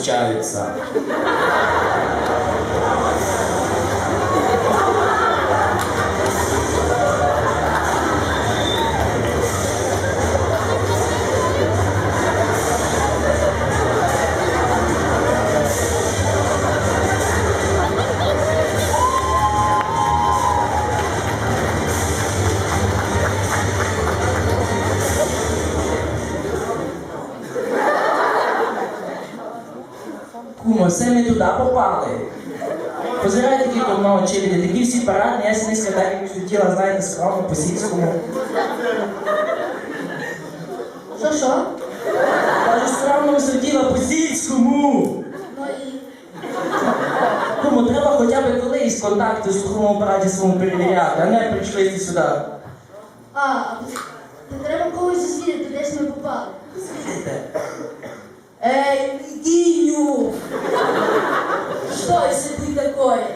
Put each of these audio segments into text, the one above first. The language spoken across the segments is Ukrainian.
schiarezza. Все ми туди попали. Позирайте такі давно очевидні, такі всі парадні, я не сказав, як хотіла, знаєте, скромно по сільському. Що що? Кажу, скромно сиділа по сільському. Ну і Кому треба хоча б колись контакти з слуховому апараті своєму перевіряти, а не прийшли сюди. а, не треба когось засвідати, десь ми попали. Де? Эй, Гиню! Что если ты такое?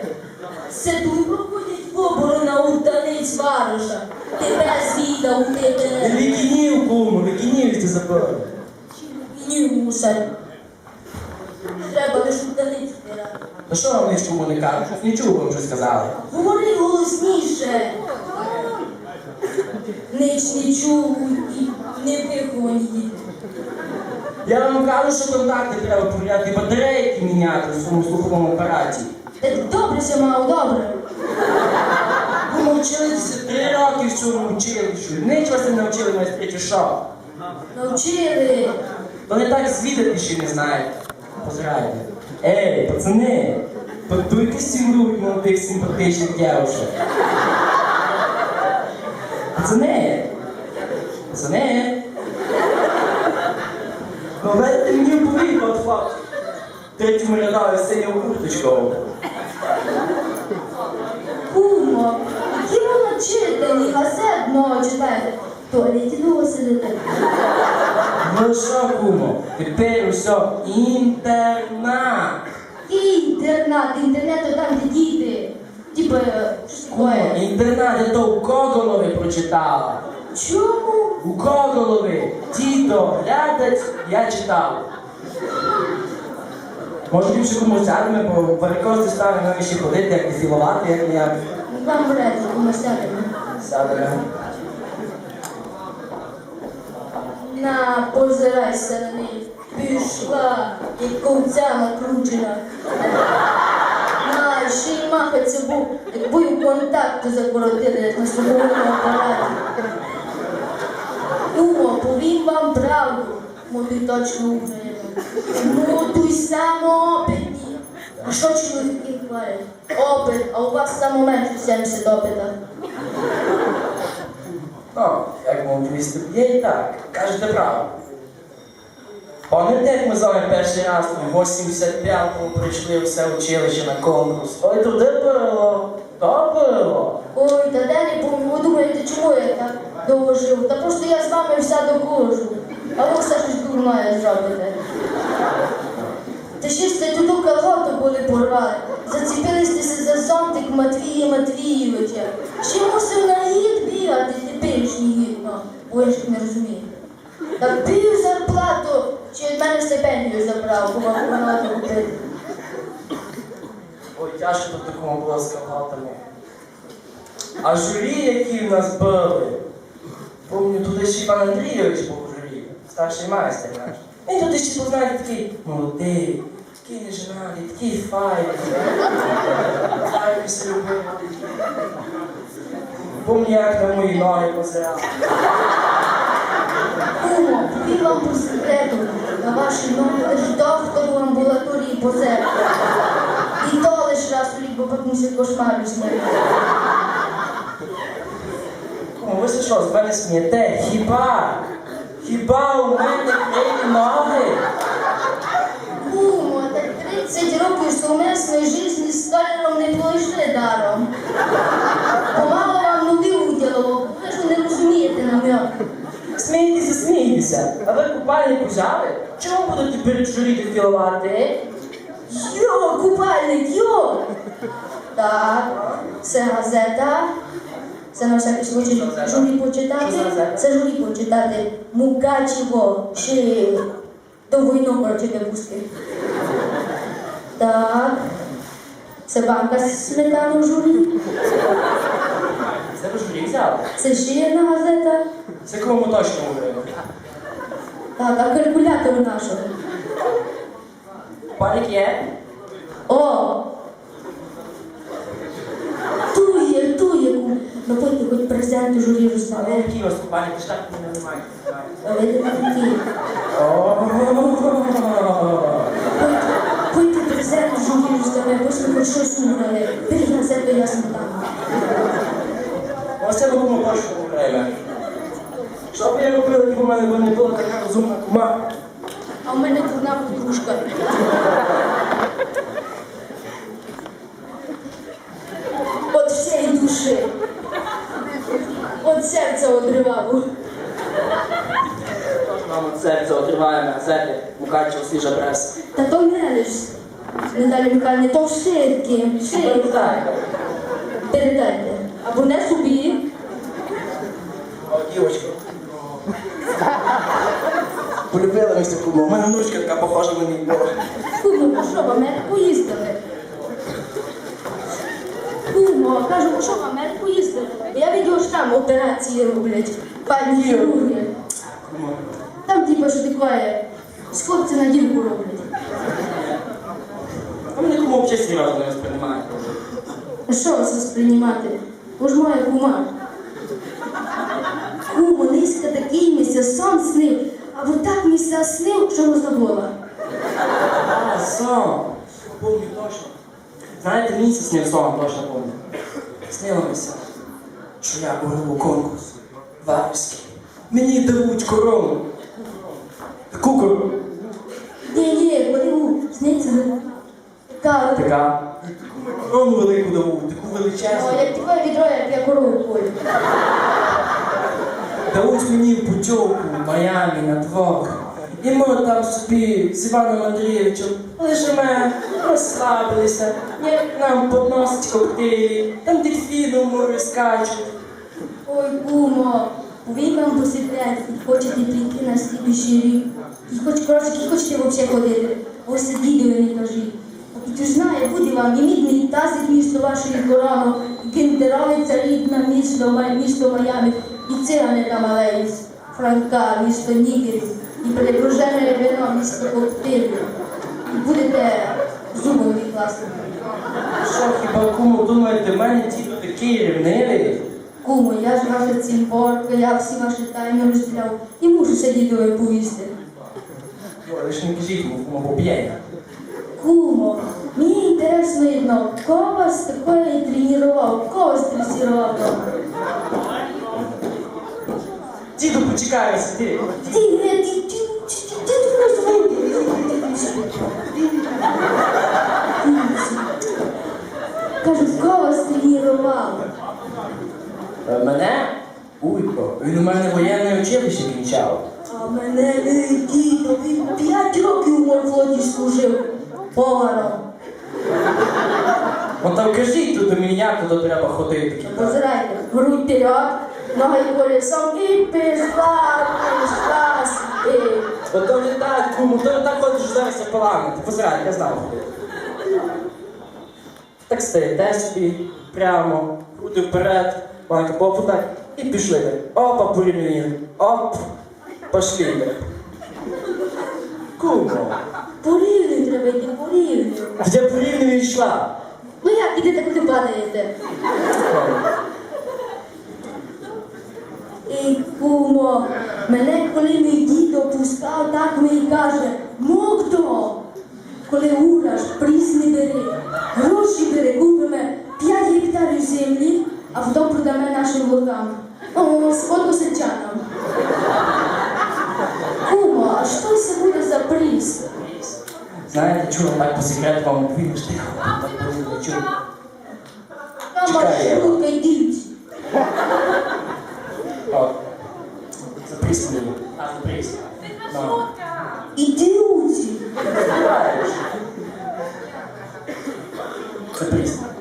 Сидуй проходять вибори на утаниць вариша. Тебе звідав, Не тебе викинів, кому, викинів ти забив. Гиню мусор. Треба лиш утаниць збирати. Та що вам нічому не кажуть? Щось не чув, вам вже сказали. Говори голосніше. Ніч не чув і не виховані діти. Я вам кажу, що контакти треба перевіряти, батарейки міняти в своєму слуховому апараті. Та добре се мав, добре. Ви навчилися три роки в цьому училищі. Нічого вас не навчили майстри чи що? Навчили. То не так звідати ще не знаєте. Позирайте. Ей, пацани, подуйте грудь молодих симпатичних дівчат. Пацани, пацани. Дайте мені повік, от факт. Третьому рядові синю курточку. Кумо, які ви начитані, газет много читаєте. В туалеті довго сидите. Ну що, кумо, тепер усе інтернат. Інтернат, інтернет то там, де діти. Типа, щось Кумо, таке. інтернат я то у Коголові прочитала. Чому? У Коголові, діто, глядать, я читав. Може більше комусь сядемо, бо варикози стали на ще ходити, як і цілувати, як не як Вам брати, кумо сядемо. сядемо. На, позирайся на неї. Пішла, як ковця накручена. На, ще й махаться був, якби й контакти закоротили, як на слуховому апараті. Кумо, повім вам правду, мові точно Україна. Мутуй самоопитні. А що чоловіки хвалять? Опит, а у вас саме менше 70 опита. Ну, як мов місто є і так, кажете правду. Пам'ятаєте, як ми з вами перший раз у 85-му прийшли все училище на конкурс? Ой, туди було, то було. Ой, та де не помню, ви думаєте, чому я так довго живу? Та просто я з вами вся докожу. А ви все щось дурне зробите. Та ще ж це туди колготу були порвали. Заціпилися за зонтик Матвія Матвійовича. Ще мусив на гід бігати, теперішній гід, ну, бо я ж не розумію. Та пів зарплату, чи від мене стипендію забрав, бо колготу купити. Ой, тяжко такому було з колготами. А журі, які в нас помню, туди ще Іван Андрійович у старший майстер наш. Він туди ще познаєте такий молодий, такий неженатий, такий файний. Файний все. Помню, як на мої ноги позирав. Кумо, повім вам по секрету, на ваші ноги лиш доктор в амбулаторії позер. І то лиш раз у рік, бо потім ще кошмар візьме. Що, з мене смієте? Хіба? Хіба у мене криві ноги? Кумо, так 30 років сумесної житті з столяром не пройшли даром. Помало вам ноги уділило, ви ж не розумієте намек. Смійтеся, смійтеся. А ви купальник взяли? Чому будете перед журі дефілувати? Йо, купальник, йо! Так, це газета. Це на всякий случай Газета. журі почитати. Що за газета? Це журі почитати. Мукачево, ще до війну прочити пусти. Так. Це банка з сметану в журі. Це ви журі взяли. Це ще одна газета. Це кому точно говорили. Так, а калькулятор нашого. Палік є? О! Тує, тує. Будьте хоч президенту журі розставили. у вас палік, ж так не немає. Але не такі. Будьте президенту журі розставили, бо ми хоч щось умрали. Беріть на себе я сметану. Ось це кому точно говорили. Що б я робила, якби в мене не була така розумна кума? А в мене дурна подружка. От всієї душі. От серце одривало. Нам от серце отриває на газети, Мукачево свіжа преса. Та то не лиш. Наталі Михайлівні, то шитки. Шитки. Передайте. Або не собі. О, дівочка. Полюбила місце куму. У мене внучка така похожа на мій. Кумо, ну що, в Америку їздили? Кумо, кажу, що в Америку їздили? Я відео що там операції роблять. Пані хірурги. Там типу, що таке, з хлопця на дірку роблять. А мене кому взагалі серйозно не сприймає. А що вас восприймати? Бо ж моя кума. Кумо, низька такий місця, сон снив, а от так місця снив, що не забула. А, сон. Помню точно. Знаєте, місяць не сон точно помню. Снилося, що я беру конкурс Варварський. Мені дарують корону. Таку корону. Ні-ні, коли сниться. Така, Така. Таку корону велику дарують, таку о, величезну. як таке відро, як я корову кою. Дарують мені путівку в Майамі на двох. І ми там собі з Іваном Андрійовичем лежимо, розслабилися, як нам подносять коктейлі, там дельфіни в морі скачуть. Ой, кумо, ви вам посвітляєте, хочете прийти на слідуючий рік. І хоч коротше, і хочете взагалі ходити. Ось це відео не кажіть. І ти ж знає, буде вам і мідний тазик місто вашої корону, і генералиця рідна місто, місто Майамі, і цигани там алеї з Франка, місто Нігерів, і перегружене вино, місто коктейлів. І будете зубом класти. Що хіба кому думаєте, в мене ті такі рівниві? Кумо, я ж ваша цімборка, я всі ваші тайни розділяв і мушу сидіти повісти. Ой, ж не кажіть, йому, кому поб'є. Кумо, мені інтересно одно, кого вас такое тренував, кого вас тренував? Діду, почекай, сиди. Ти, не, ти, ти, ти, ти, ти Кажу, кого вас тренував? Е, Мене? Уйко, він у мене воєнне училище кінчав. А мене не дідо, він п'ять років у морфлоті служив поваром. От там кажіть тут до мене, туди треба ходити. Позирайте, грудь вперед, ноги колесом і пішла, пішла сюди. От то не так, кому, то не так ходиш зараз як парламент. Позирай, я знав. Так стоїте собі, прямо, груди вперед, банка попу так, і пішли. Опа, порівняні, оп, пошли. Кумо, Порівнюй треба йти, порівнюй. а де порівняні йшла? Ну як ідете, куди падаєте? Ей, кумо, мене коли мій дідо пускав, так мені каже, мокто, коли ураж, пріс не бери, гроші бери, купимо 5 гектарів землі, а потім продамо нашим ворогам. О, з односельчанам. Кумо, а що це буде за приз? Знаєте, чого так по секрету вам відповім, що тихо, так? Там Чекай, я- маршрутка йдіть. О, запрись мені. А, запрись. Ну. Ідіоті. Знаєш.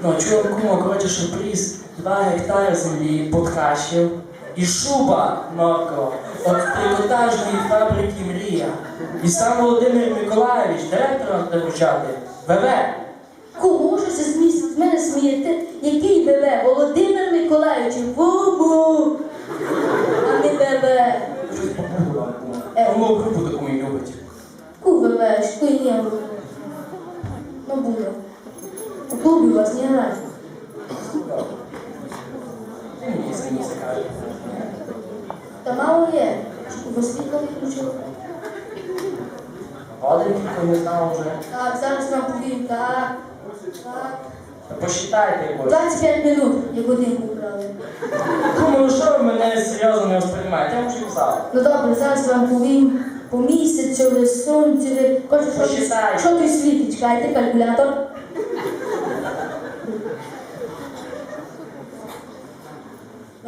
Ну, чого кумо, коротше, сюрприз. Два гектари землі подкащив і шуба норкова от трикотажної фабрики Мрія. І сам Володимир Миколаївич, директором буде вручати. ВВ. Кому ж це з мене смієте? Який ВВ? Володимир Миколаївич, Вову! А не ВВ. Щось. Е. Кому групу таку і любить. Ку ВВ, що не Ну буде. У клубі вас не закаже. Та мало є. Бо світло відключили. Один тільки не знав вже. Так, зараз нам повім. Так. Так. Та Посчитайте якось. 25 минут, як годинку. Кому, ну що ви мене серйозно не сприймаєте? Я вже казав. Ну добре, зараз вам повім по місяцю, сонцю, Посчитай. що ти світить, чекайте, калькулятор.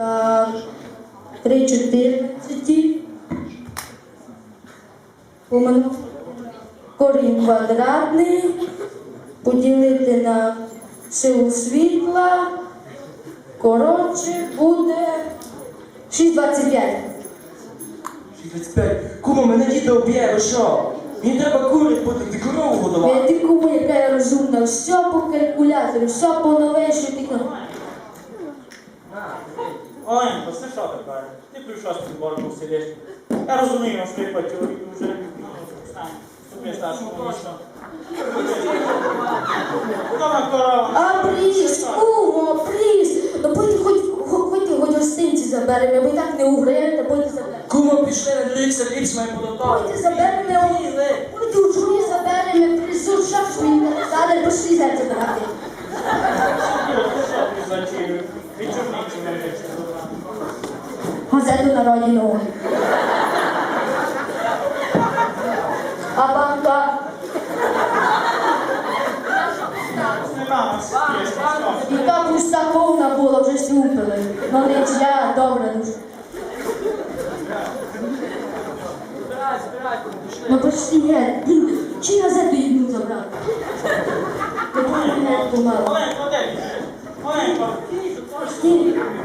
Так, три чотирнадцяті. Помину. Корінь квадратний. Поділити на силу світла. Коротше, буде 6,25. 65. Кума, мене діда об'є, ви що? Мені треба курить бути, ти корову годувати. Ти кому, яка я розумна, все по калькулятору, все по новейшій технології. Оленко, це що таке? Ти прийшов з цим боргом сидиш. Я розумію, що ти по чоловіку вже стань. Тобі старшому місто. Дома корова. А пріс, кумо, пріс. Ну потім хоч, хо- хоч, хоч гостинці заберемо, бо і так не уграєте, потім заберемо. Кума, пішли на лікся, ліпс має податок. Потім заберемо, потім у чолові заберемо, призу, шапш мені не саде, пошли за це брати. Що ти за чоловік? Газету на родину. А банка, є, яка пуста повна була, вже слюпили. Ну не я, добре дуже. Ну почти геть. Блін, чи газету одну забрати? Не помню, помало. Оленко, де